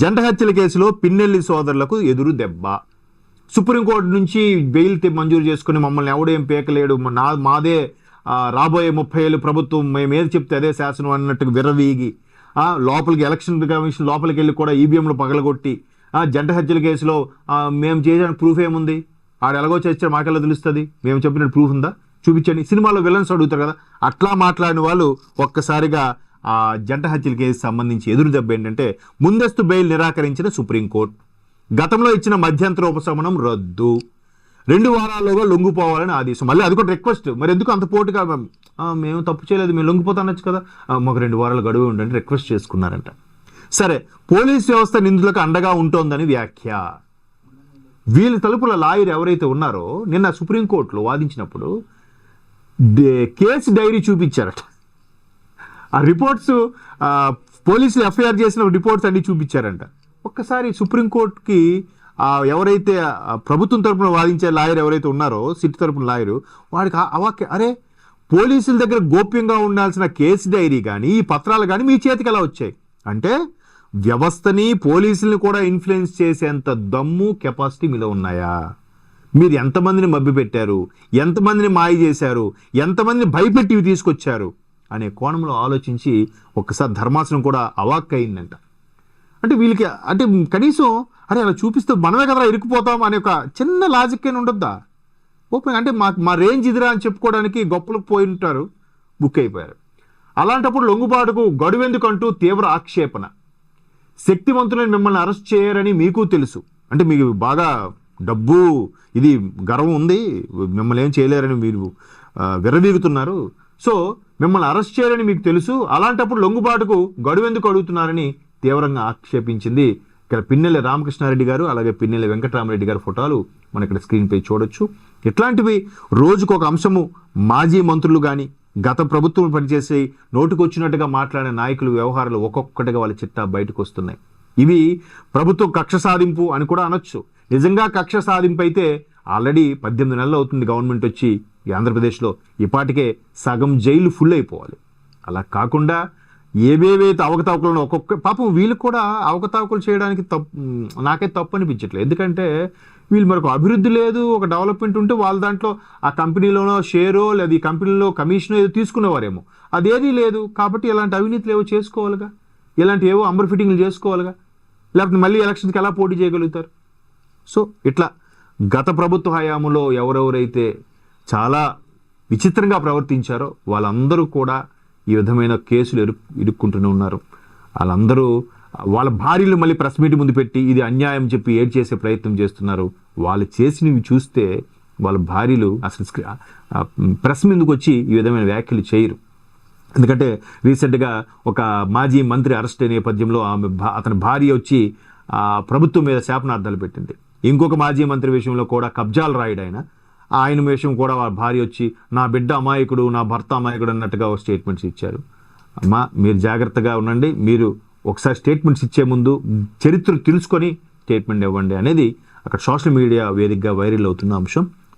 జంట హత్యల కేసులో పిన్నెల్లి సోదరులకు ఎదురు దెబ్బ. సుప్రీంకోర్టు నుంచి బెయిల్ మంజూరు చేసుకుని మమ్మల్ని ఎవడేం పేకలేడు నా మాదే రాబోయే ముప్పై ఏళ్ళు ప్రభుత్వం మేము ఏది చెప్తే అదే శాసనం అన్నట్టుగా విరవీగి లోపలికి ఎలక్షన్ కమిషన్ లోపలికి వెళ్ళి కూడా ఈవీఎంలు పగలగొట్టి జంట హత్యల కేసులో మేము చేసిన ప్రూఫ్ ఏముంది? ఆడు ఎలాగో చేస్తే మాకెలా తెలుస్తుంది? మేము చెప్పిన ప్రూఫ్ ఉందా? చూపించండి. సినిమాలో విలన్స్ అడుగుతారు కదా అట్లా మాట్లాడిన వాళ్ళు ఒక్కసారిగా జంట హత్యల కేసు సంబంధించి ఎదురు దెబ్బ ఏంటంటే ముందస్తు బెయిల్ నిరాకరించిన సుప్రీంకోర్టు గతంలో ఇచ్చిన మధ్యంతర ఉపశమనం రద్దు. రెండు వారాల్లోగా లొంగిపోవాలని ఆదేశం. మళ్ళీ అది కూడా రిక్వెస్ట్. మరి ఎందుకు అంత పోటుగా మేము తప్పు చేయలేదు మేము లొంగిపోతానొచ్చు కదా? మాకు రెండు వారాలు గడువు ఉండండి రిక్వెస్ట్ చేసుకున్నారంట. సరే పోలీస్ వ్యవస్థ నిందితులకు అండగా ఉంటోందని వ్యాఖ్య. వీళ్ళ తలుపుల లాయర్ ఎవరైతే ఉన్నారో నిన్న సుప్రీంకోర్టులో వాదించినప్పుడు కేసు డైరీ చూపించారట. ఆ రిపోర్ట్స్ పోలీసులు ఎఫ్ఐఆర్ చేసిన రిపోర్ట్స్ అన్ని చూపించారంట. ఒక్కసారి సుప్రీంకోర్టుకి ఎవరైతే ప్రభుత్వం తరపున వాదించే లాయర్ ఎవరైతే ఉన్నారో సిట్ తరపున లాయరు వాడికి ఆ- అవాక్య అరే పోలీసుల దగ్గర గోప్యంగా ఉండాల్సిన కేసు డైరీ కానీ ఈ పత్రాలు కానీ మీ చేతికి ఎలా వచ్చాయి? అంటే వ్యవస్థని పోలీసుల్ని కూడా ఇన్ఫ్లుయెన్స్ చేసేంత దమ్ము కెపాసిటీ మీలో ఉన్నాయా? మీరు ఎంతమందిని మభ్యపెట్టారు? ఎంతమందిని మాయ చేశారు? ఎంతమందిని భయపెట్టి తీసుకొచ్చారు? అనే కోణంలో ఆలోచించి ఒక్కసారి ధర్మాసనం కూడా అవాక్ అయిందంట అంటే వీళ్ళకి అంటే కనీసం అరే అలా చూపిస్తే మనమే కదా ఇరుక్కుపోతాం అనే ఒక చిన్న లాజిక్ అయినా ఉండొద్దా? ఓపెన్ అంటే మా మా రేంజ్ ఇదిరా అని చెప్పుకోవడానికి గొప్పలకు పోయి ఉంటారు బుక్ అయిపోయారు. అలాంటప్పుడు లొంగుబాటుకు గడువెందుకంటూ తీవ్ర ఆక్షేపణ. శక్తివంతులను మిమ్మల్ని అరెస్ట్ చేయరని మీకు తెలుసు. అంటే మీకు బాగా డబ్బు ఇది గర్వం ఉంది మిమ్మల్ని ఏం చేయలేరని మీరు విరవీగుతున్నారు సో మిమ్మల్ని అరెస్ట్ చేయాలని మీకు తెలుసు అలాంటప్పుడు లొంగుబాటుకు గడువెందుకు అడుగుతున్నారని తీవ్రంగా ఆక్షేపించింది. ఇక్కడ పిన్నెల రామకృష్ణారెడ్డి గారు అలాగే పిన్నెల వెంకటరామరెడ్డి గారి ఫోటోలు మన ఇక్కడ స్క్రీన్పై చూడొచ్చు. ఇట్లాంటివి రోజుకు ఒక అంశము మాజీ మంత్రులు కానీ గత ప్రభుత్వం పనిచేసి నోటుకొచ్చినట్టుగా మాట్లాడే నాయకులు వ్యవహారాలు ఒక్కొక్కటిగా వాళ్ళ చిట్టా బయటకు వస్తున్నాయి. ఇవి ప్రభుత్వం కక్ష సాధింపు అని కూడా అనొచ్చు. నిజంగా కక్ష సాధింపు అయితే ఆల్రెడీ పద్దెనిమిది నెలలు అవుతుంది గవర్నమెంట్ వచ్చి ఈ ఆంధ్రప్రదేశ్లో. ఇప్పటికే సగం జైలు ఫుల్ అయిపోవాలి. అలా కాకుండా ఏవేవైతే అవకతవకలను ఒక్కొక్క పాపం వీళ్ళు కూడా అవకతవకలు చేయడానికి తప్పు నాకే తప్పు అనిపించట్లేదు ఎందుకంటే వీళ్ళు మరొక అభివృద్ధి లేదు ఒక డెవలప్మెంట్ ఉంటే వాళ్ళ దాంట్లో ఆ కంపెనీలోనో షేరో లేదా ఈ కంపెనీలో కమిషన్ ఏదో తీసుకునేవారేమో. అదేదీ లేదు. కాబట్టి ఇలాంటి అవినీతులు ఏవో చేసుకోవాలిగా. ఇలాంటి ఏవో అంబర్ ఫిట్టింగ్లు చేసుకోవాలిగా. లేకపోతే మళ్ళీ ఎలక్షన్కి ఎలా పోటీ చేయగలుగుతారు? సో ఇట్లా గత ప్రభుత్వ హయాంలో ఎవరెవరైతే చాలా విచిత్రంగా ప్రవర్తించారో వాళ్ళందరూ కూడా ఈ విధమైన కేసులు ఇరు ఇరుక్కుంటూనే ఉన్నారు. వాళ్ళందరూ వాళ్ళ భార్యలు మళ్ళీ ప్రెస్ మీట్ ముందు పెట్టి ఇది అన్యాయం చెప్పి ఏడ్ చేసే ప్రయత్నం చేస్తున్నారు. వాళ్ళు చేసినవి చూస్తే వాళ్ళ భార్యలు అసలు ప్రెస్ ముందుకు వచ్చి ఈ విధమైన వ్యాఖ్యలు చేయరు. ఎందుకంటే రీసెంట్గా ఒక మాజీ మంత్రి అరెస్ట్ అయిన నేపథ్యంలో ఆమె భా- అతని భార్య వచ్చి ప్రభుత్వం మీద శాపనార్థాలు పెట్టింది. ఇంకొక మాజీ మంత్రి విషయంలో కూడా కబ్జాలు రాయుడు ఆయన ఆయన విషయం కూడా వాళ్ళ భార్య వచ్చి నా బిడ్డ అమాయకుడు నా భర్త అమాయకుడు అన్నట్టుగా ఒక స్టేట్మెంట్స్ ఇచ్చారు. అమ్మా మీరు జాగ్రత్తగా ఉండండి. మీరు ఒకసారి స్టేట్మెంట్స్ ఇచ్చే ముందు చరిత్ర తెలుసుకొని స్టేట్మెంట్ ఇవ్వండి అనేది అక్కడ సోషల్ మీడియా వేదికగా వైరల్ అవుతున్న అంశం.